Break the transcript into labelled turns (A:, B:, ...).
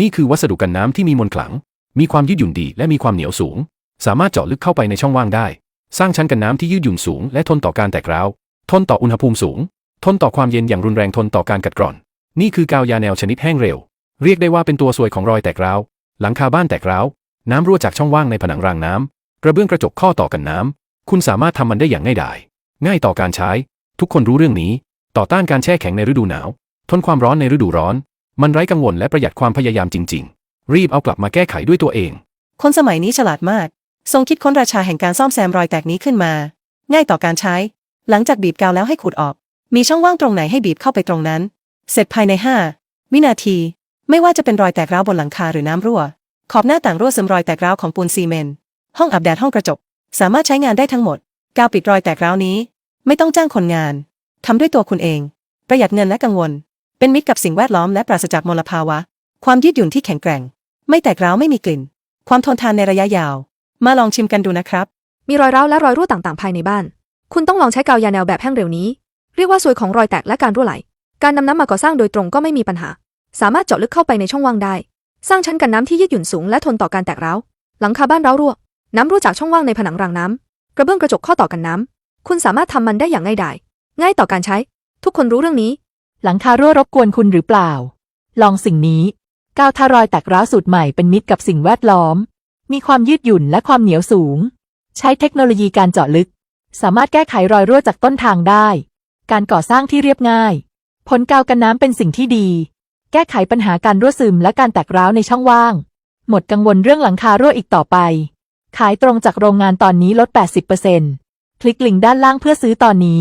A: นี่คือวัสดุกันน้ำที่มีมวลขลัง มีความยืดหยุ่นดีและมีความเหนียวสูง สามารถเจาะลึกเข้าไปในช่องว่างได้ สร้างชั้นกันน้ำที่ยืดหยุ่นสูง และทนต่อการแตกร้าว ทนต่ออุณหภูมิสูง ทนต่อความเย็นอย่างรุนแรงทนต่อการกัดกร่อน นี่คือกาวยาแนวชนิดแห้งเร็ว เรียกได้ว่าเป็นตัวสวยของรอยแตกร้าว หลังคาบ้านแตกร้าว น้ำรั่วจากช่องว่างในผนังรางน้ำกระเบื้องกระจกข้อต่อกันน้ำคุณสามารถทำมันได้อย่างง่ายดาย ง่ายต่อการใช้ ทุกคนรู้เรื่องนี้ ต่อต้านการแช่แข็งในฤดูหนาว ทนความร้อนในฤดูร้อน มันไร้กังวลและประหยัดความพยายามจริง ๆ รีบเอากลับมาแก้ไขด้วยตัวเอง
B: คนสมัยนี้ฉลาดมาก ทรงคิดค้นราชาแห่งการซ่อมแซมรอยแตกนี้ขึ้นมา ง่ายต่อการใช้ หลังจากบีบกาวแล้วให้ขูดออก มีช่องว่างตรงไหนให้บีบเข้าไปตรงนั้น เสร็จภายใน 5 วินาที ไม่ว่าจะเป็นรอยแตกร้าวบนหลังคาหรือน้ำรั่ว ขอบหน้าต่างรั่วซึมรอยแตกร้าวของปูนซีเมนต์ ห้องอับแดดห้องกระจก สามารถใช้งานได้ทั้งหมด กาวปิดรอยแตกร้าวนี้ ไม่ต้องจ้างคนงานทำด้วยตัวคุณเอง ประหยัดเงินและกังวล เป็นมิตรกับสิ่งแวดล้อมและปราศจากมลภาวะ ความยืดหยุ่นที่แข็งแกร่ง ไม่แตกร้าวไม่มีกลิ่น ความทนทานในระยะยาว มาลองชิมกันดูนะครับ
C: มีรอยร้าวและรอยรั่วต่างๆ ภายในบ้าน คุณต้องลองใช้กาวยาแนวแบบแห้งเร็วนี้ เรียกว่าซวยของรอยแตกและการรั่วไหล การนำน้ำมาก่อสร้างโดยตรงก็ไม่มีปัญหา สามารถเจาะลึกเข้าไปในช่องว่างได้ สร้างชั้นกันน้ำที่ยืดหยุ่นสูงและทนต่อการแตกร้าว หลังคาบ้านร้าวรั่ว น้ำรั่วจากช่องว่างในผนังรางน้ำกระเบื้องกระจกข้อต่อกันน้ำคุณสามารถทำมันได้อย่างง่ายดาย ง่ายต่อการใช้ ทุกคนรู้เรื่องนี้
D: หลังคารั่วรบกวนคุณหรือเปล่า ลองสิ่งนี้กาวทารอยแตกร้าวสูตรใหม่เป็นมิตรกับสิ่งแวดล้อม มีความยืดหยุ่นและความเหนียวสูง ใช้เทคโนโลยีการเจาะลึก สามารถแก้ไขรอยรั่วจากต้นทางได้ การก่อสร้างที่เรียบง่าย ผลกาวกันน้ำเป็นสิ่งที่ดี แก้ไขปัญหาการรั่วซึมและการแตกร้าวในช่องว่าง หมดกังวลเรื่องหลังคารั่วอีกต่อไป ขายตรงจากโรงงานตอนนี้ลด 80%คลิกลิงก์ด้านล่างเพื่อซื้อตอนนี้